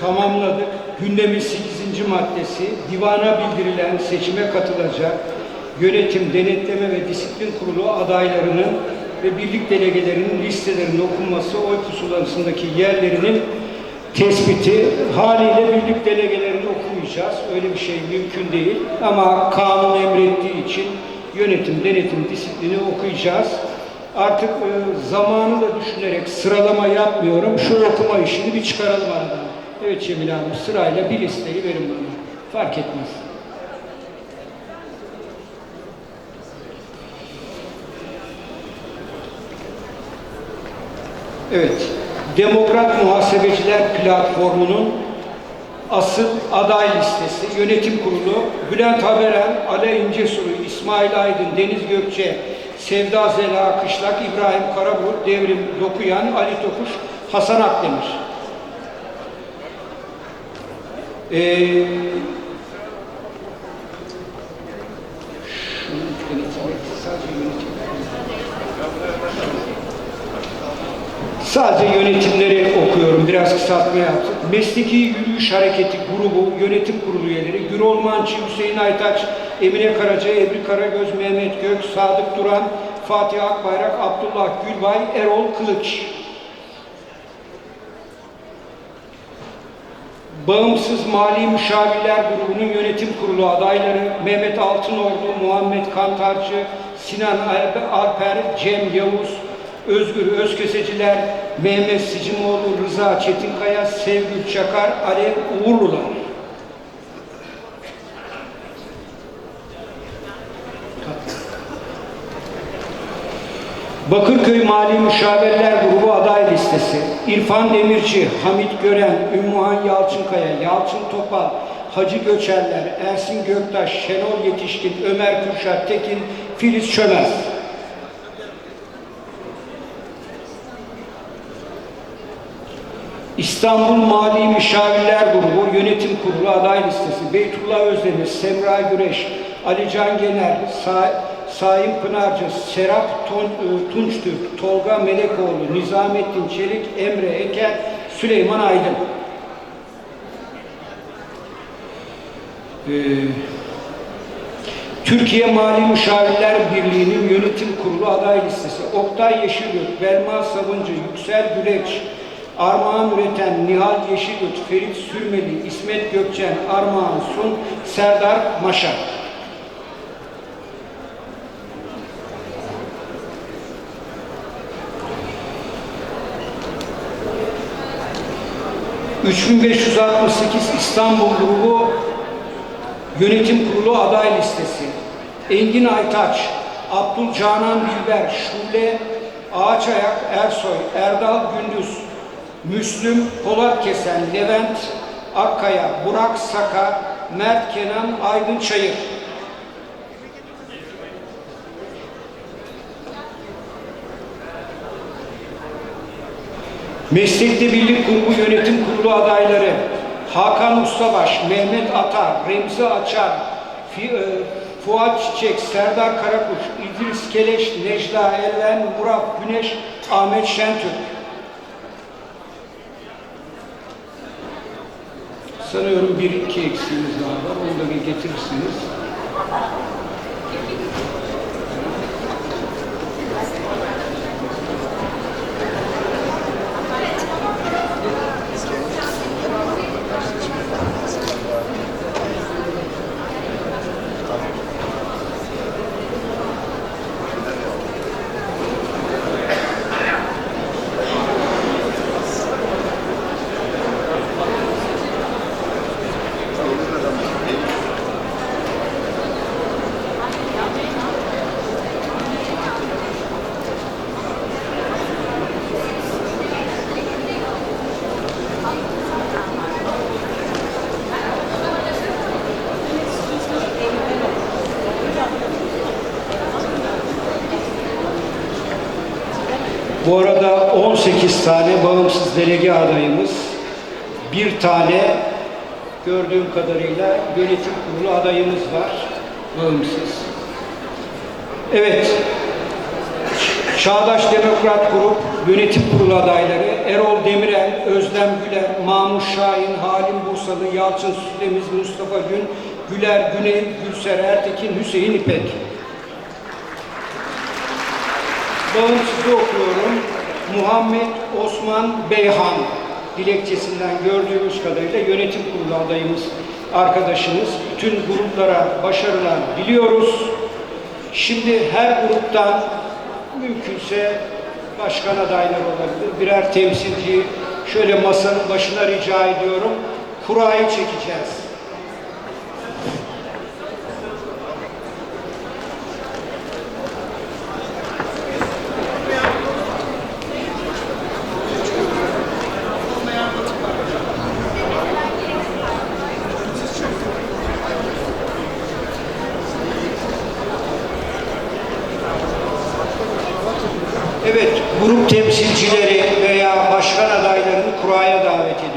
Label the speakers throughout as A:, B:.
A: tamamladık. Gündemin 8. maddesi divana bildirilen seçime katılacak yönetim, denetleme ve disiplin kurulu adaylarının ve birlik delegelerinin listelerinin okunması, oy pusulasındaki yerlerinin tespiti haliyle birlik delegelerini okumayacağız. Öyle bir şey mümkün değil. Ama kanun emrettiği için yönetim, denetim, disiplini okuyacağız. Artık e, zamanı da düşünerek sıralama yapmıyorum. Şu okuma işini bir çıkaralım aradan. Evet Cemil Hanım sırayla bir listeyi verin bana. Fark etmez. Evet. Demokrat Muhasebeciler Platformu'nun asıl aday listesi, yönetim kurulu, Bülent Haberel, Ale İncesu'yu, İsmail Aydın, Deniz Gökçe, Sevda Zela Kışlak, İbrahim Karabur, Devrim Dokuyan, Ali Tokuş, Hasan Akdemir. Ee, sadece yönetim. Sadece yönetimleri okuyorum, biraz kısaltma yaptık. Mesleki Yürüyüş Hareketi grubu, yönetim kurulu üyeleri, Gürol Mançı, Hüseyin Aytaç, Emine Karaca, Ebru Karagöz, Mehmet Gök, Sadık Duran, Fatih Akbayrak, Abdullah Gülbay, Erol Kılıç. Bağımsız Mali Müşavirler Grubu'nun yönetim kurulu adayları Mehmet Altınordu, Muhammed Kantarcı, Sinan Alp- Alper, Cem Yavuz, Özgür Özkeseciler, Mehmet Sicimoğlu, Rıza Çetinkaya, Sevgül Çakar, Alev Uğurlular. Bakırköy Mali Müşavirler Grubu aday listesi. İrfan Demirci, Hamit Gören, Ümmühan Yalçınkaya, Yalçın Topal, Hacı Göçerler, Ersin Göktaş, Şenol Yetişkin, Ömer Kürşat Tekin, Filiz Çömez. İstanbul Mali Müşavirler Grubu Yönetim Kurulu aday listesi Beytullah Özdemir, Semra Güreş, Ali Can Gener, Sa Saim Pınarcı, Serap Ton e, Tunçtürk, Tolga Melekoğlu, Nizamettin Çelik, Emre Eker, Süleyman Aydın. Ee, Türkiye Mali Müşavirler Birliği'nin yönetim kurulu aday listesi Oktay Yeşilyurt, Belma Savuncu, Yüksel Güleç, Armağan Üreten, Nihal Yeşilyurt, Ferit Sürmeli, İsmet Gökçen, Armağan Sun, Serdar Maşa. ...3568 İstanbul grubu Yönetim Kurulu aday listesi. Engin Aytaç, Abdülcanan Bilber, Şule Ağaçayak Ersoy, Erdal Gündüz, Müslüm Polat Kesen, Levent Akkaya, Burak Saka, Mert Kenan Aydın Çayır. Meslekte Birlik Grubu Yönetim Kurulu adayları Hakan Ustabaş, Mehmet Atar, Remzi Açar, e, Fuat Çiçek, Serdar Karakuş, İdris Keleş, Necla Elven, Murat Güneş, Ahmet Şentürk. Sanıyorum bir iki eksiğimiz daha var. Onu da bir getirirsiniz. Bu arada 18 tane bağımsız delege adayımız, bir tane gördüğüm kadarıyla yönetim kurulu adayımız var, bağımsız. Evet, Çağdaş Demokrat Grup Yönetim Kurulu adayları Erol Demirel, Özlem Güler, Mahmut Şahin, Halim Bursalı, Yalçın Süslemiz, Mustafa Gün, Güler Güney, Gülser Ertekin, Hüseyin İpek. bağımsızı okuyorum. Muhammed Osman Beyhan dilekçesinden gördüğümüz kadarıyla yönetim kurulu adayımız arkadaşımız. Bütün gruplara başarılar diliyoruz. Şimdi her gruptan mümkünse başkan adayları olabilir. Birer temsilci şöyle masanın başına rica ediyorum. Kurayı çekeceğiz. grup temsilcileri veya başkan adaylarını kuraya davet ediyor.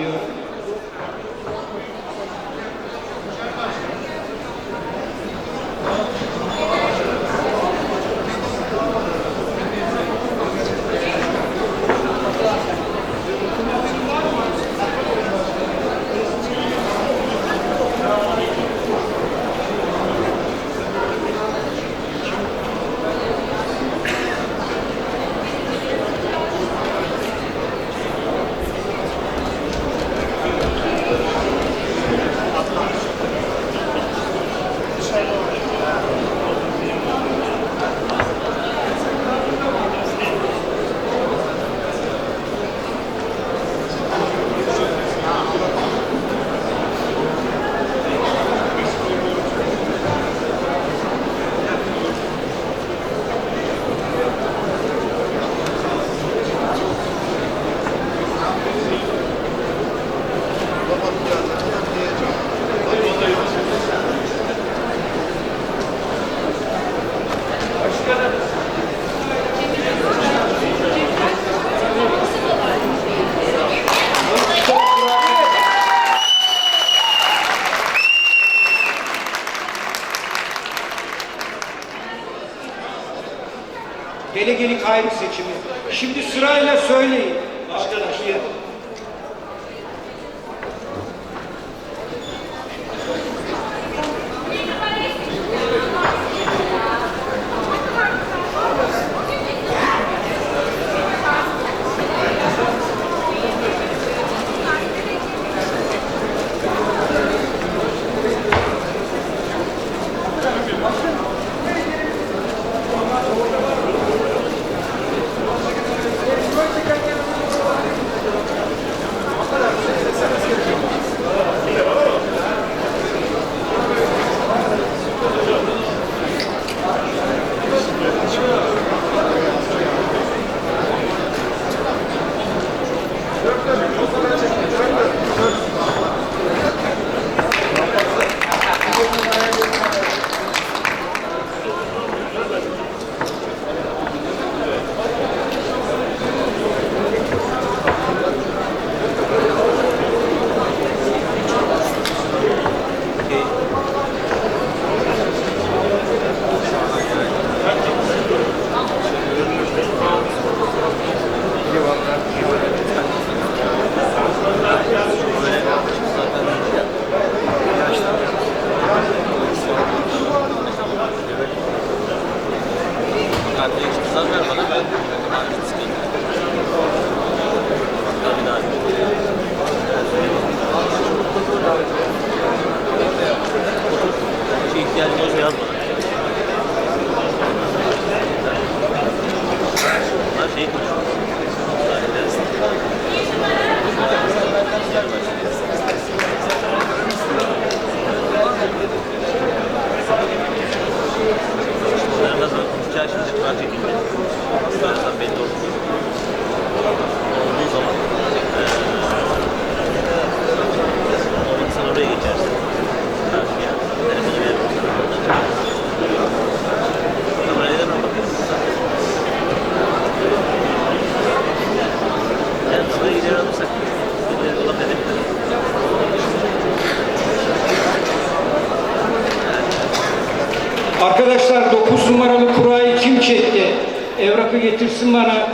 A: Getirsin bana.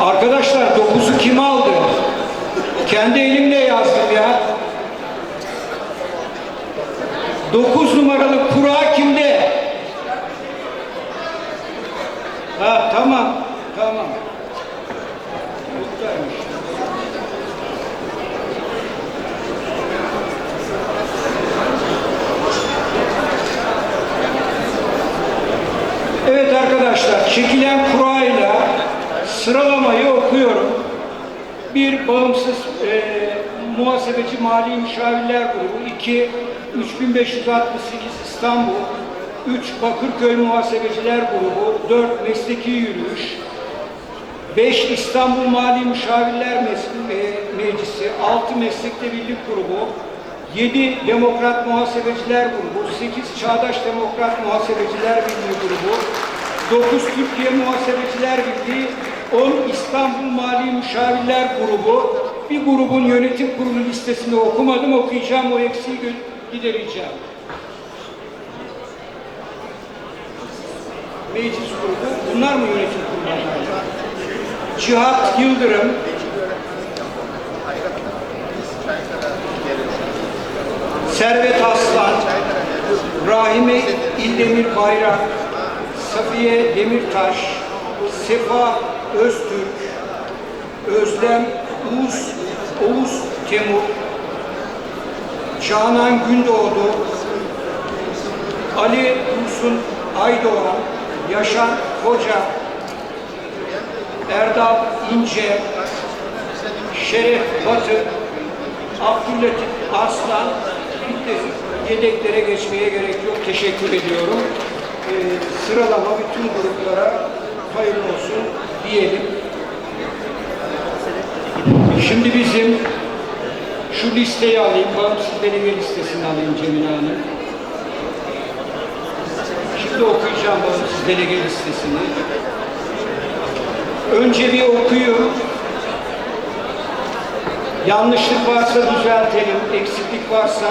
A: Arkadaşlar 9'u kim aldı? Kendi elimle yazdım ya. 9 numaralı kura kimde? Ha tamam, tamam. Muhtarmış. Evet arkadaşlar, çekilen kurayla sıralamayı okuyorum. Bir bağımsız e, muhasebeci mali müşavirler grubu, iki 3568 İstanbul, üç Bakırköy muhasebeciler grubu, dört mesleki yürüyüş, 5 İstanbul Mali Müşavirler e, Meclisi, 6 Meslekte Birlik Grubu, 7 Demokrat Muhasebeciler Grubu, 8 Çağdaş Demokrat Muhasebeciler Birliği Grubu, 9 Türkiye Muhasebeciler Birliği, 10 İstanbul Mali Müşavirler Grubu, bir grubun yönetim kurulu listesini okumadım, okuyacağım, o eksiği gidereceğim. Meclis grubu, bunlar mı yönetim kurulu? Cihat Yıldırım, Servet Aslan, Rahime İldemir Bayrak, Safiye Demirtaş, Sefa Öztürk, Özlem Uğuz, Oğuz Temur, Canan Gündoğdu, Ali Dursun Aydoğan, Yaşar Koca, Erdal İnce, Şeref Batı, Abdüllatif Aslan. Yedeklere geçmeye gerek yok. Teşekkür ediyorum. Ee, sıralama bütün gruplara hayırlı olsun diyelim. Şimdi bizim şu listeyi alayım, bağımsız delege listesini alayım Cemile Hanım. Şimdi okuyacağım bağımsız delege listesini. Önce bir okuyun. Yanlışlık varsa düzeltelim, eksiklik varsa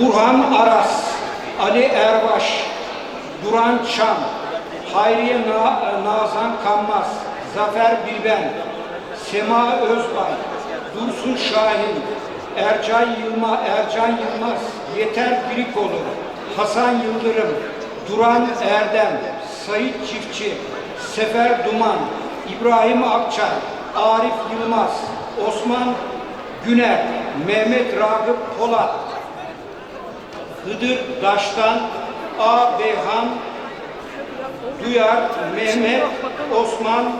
A: Burhan Aras, Ali Erbaş, Duran Çam, Hayriye Na- Nazan Kanmaz, Zafer Bilben, Sema Özbay, Dursun Şahin, Ercan Yılma, Ercan Yılmaz, Yeter Birikoğlu, Hasan Yıldırım, Duran Erdem, Sayit Çiftçi, Sefer Duman, İbrahim Akçay, Arif Yılmaz, Osman Güner, Mehmet Ragıp Polat, Hıdır Daştan, A. Beyhan, Duyar, Mehmet, Osman,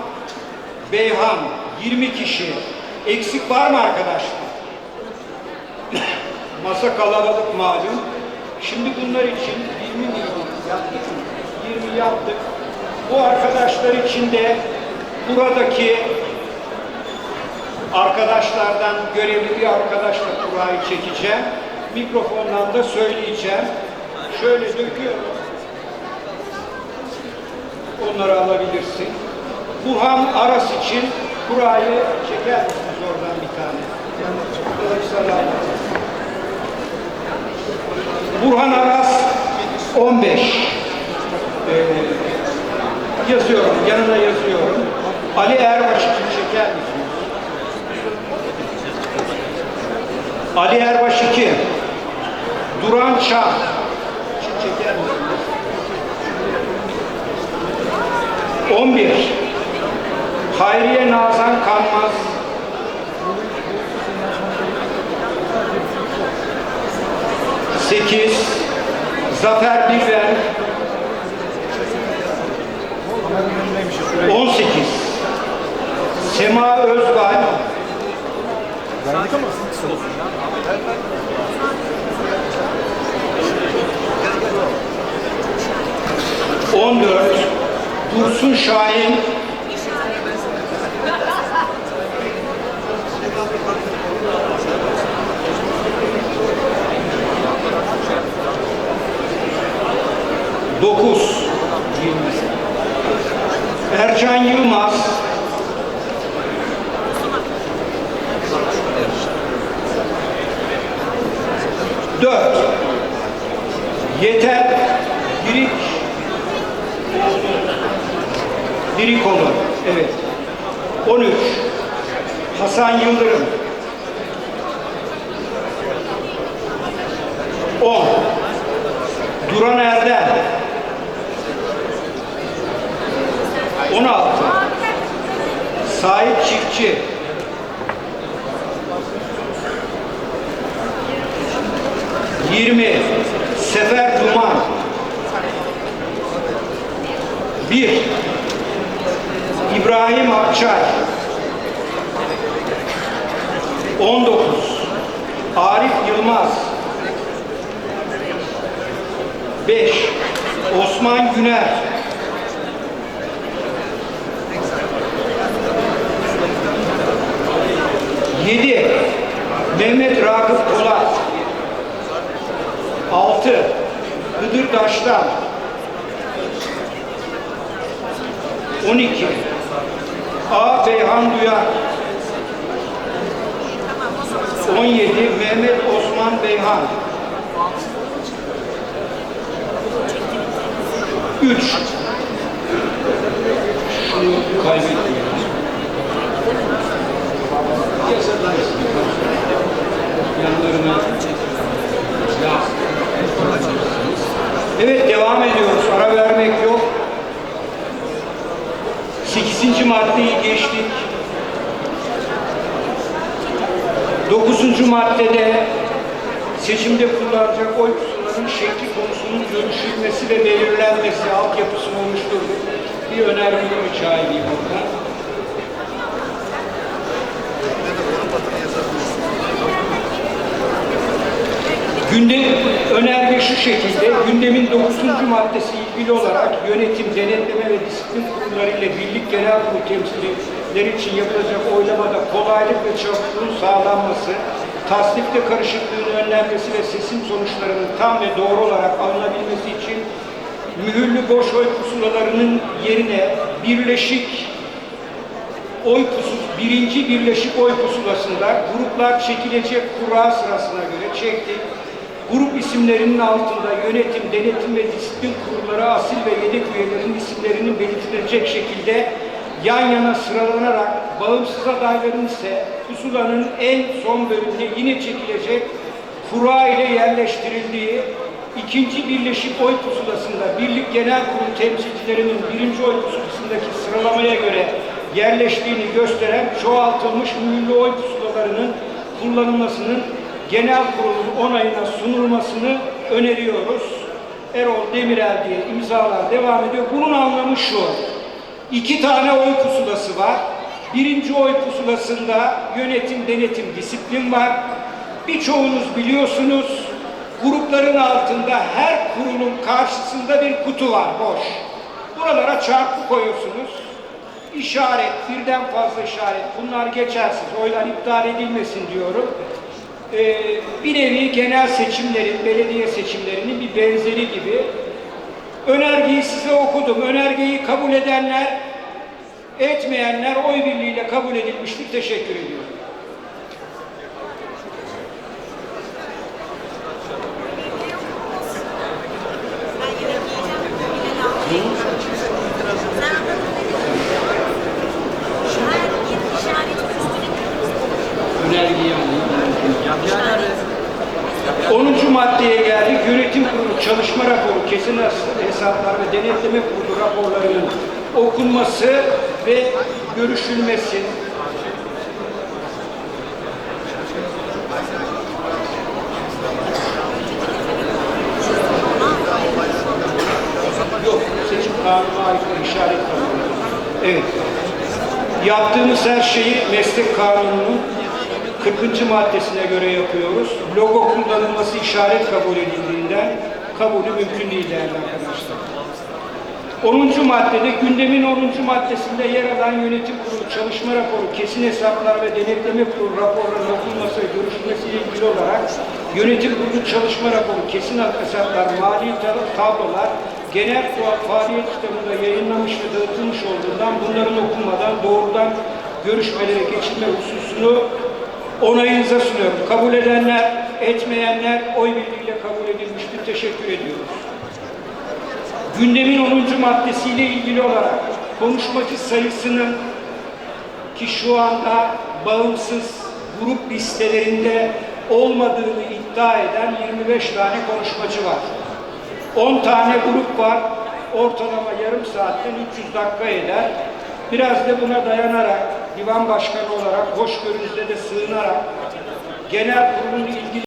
A: Beyhan, 20 kişi. Eksik var mı arkadaşlar? Masa kalabalık malum. Şimdi bunlar için 20 milyon yaptık mı? 20 yaptık. Bu arkadaşlar için de buradaki arkadaşlardan görevli bir arkadaşla kurayı çekeceğim. Mikrofondan da söyleyeceğim. Şöyle döküyorum. Onları alabilirsin. Burhan Aras için kurayı çeker misiniz oradan bir tane? Burhan Aras 15. Ee, yazıyorum, yanına yazıyorum. Ali Erbaş için çeker misiniz? Ali Erbaş 2. Duran Çam. 11. Hayriye Nazan Kanmaz Sekiz Zafer Birden On sekiz Sema Özbay Sanki mı? 14 Dursun Şahin. Dokuz. Ercan Yılmaz. Hasan Yıldırım. 10. Duran Erdem. 16. Sahip Çiftçi. 20. Sefer Duman. 1. İbrahim Akçay. 19. Arif Yılmaz. 5. Osman Güner. 7. Mehmet Ragıp Polat. 6. Hıdır Taştan. 12. A. Beyhan Duyar. 17. Mehmet Osman Beyhan. 3. Şunu kaybettim. Yazarlarsın. Yanlarına yaz. Evet devam ediyoruz. Ara vermek yok. 8. maddeyi geçtik. 9. maddede seçimde kullanacak oy pusulanın şekli konusunun görüşülmesi ve belirlenmesi altyapısını oluşturduk. Bir önerme rica edeyim oradan. Gündem önerge şu şekilde, gündemin 9. maddesi ilgili olarak yönetim, denetleme ve disiplin kurulları ile birlik genel kurulu temsilcileri için yapılacak oylamada kolaylık ve çabukluğun sağlanması, tasdikte karışıklığın önlenmesi ve seçim sonuçlarının tam ve doğru olarak alınabilmesi için mühürlü boş oy pusulalarının yerine birleşik oy pusu, birinci birleşik oy pusulasında gruplar çekilecek kura sırasına göre çektik. Grup isimlerinin altında yönetim, denetim ve disiplin kurulları asil ve yedek üyelerinin isimlerinin belirtilecek şekilde yan yana sıralanarak bağımsız adayların ise pusulanın en son bölümüne yine çekilecek kura ile yerleştirildiği ikinci birleşik oy pusulasında Birlik Genel Kurulu temsilcilerinin birinci oy pusulasındaki sıralamaya göre yerleştiğini gösteren çoğaltılmış mühürlü oy pusulalarının kullanılmasının genel kurulun onayına sunulmasını öneriyoruz. Erol Demirel diye imzalar devam ediyor. Bunun anlamı şu. İki tane oy pusulası var. Birinci oy pusulasında yönetim, denetim, disiplin var. Birçoğunuz biliyorsunuz grupların altında her kurulun karşısında bir kutu var boş. Buralara çarpı koyuyorsunuz. İşaret, birden fazla işaret. Bunlar geçersiz. Oylar iptal edilmesin diyorum. Ee, bir nevi genel seçimlerin, belediye seçimlerinin bir benzeri gibi. Önergeyi size okudum. Önergeyi kabul edenler, etmeyenler oy birliğiyle kabul edilmiştir. Teşekkür ediyorum. Önergeyi alayım. 10. maddeye geldik. Yönetim kurulu çalışma raporu, kesin hesaplar ve denetleme kurulu raporlarının okunması ve görüşülmesi. Yok, seçim kanununa işaret. Evet. Yaptığımız her şeyi meslek kanununun 40. maddesine göre yapıyoruz. Logo kullanılması işaret kabul edildiğinden kabulü mümkün değil değerli arkadaşlar. 10. maddede gündemin 10. maddesinde yer alan yönetim kurulu çalışma raporu, kesin hesaplar ve denetleme kurulu raporlarının okunması ve görüşülmesiyle ilgili olarak yönetim kurulu çalışma raporu, kesin hesaplar, mali tab- tablolar, genel fa- faaliyet kitabında yayınlamış ve dağıtılmış olduğundan bunların okunmadan doğrudan görüşmelere geçilme hususunu onayınıza sunuyorum. Kabul edenler etmeyenler oy birliğiyle kabul edilmiştir. Teşekkür ediyoruz. Gündemin 10. maddesiyle ilgili olarak konuşmacı sayısının ki şu anda bağımsız grup listelerinde olmadığını iddia eden 25 tane konuşmacı var. 10 tane grup var. Ortalama yarım saatten 300 dakika eder. Biraz da buna dayanarak divan başkanı olarak hoşgörünüze de sığınarak genel kurulun ilgili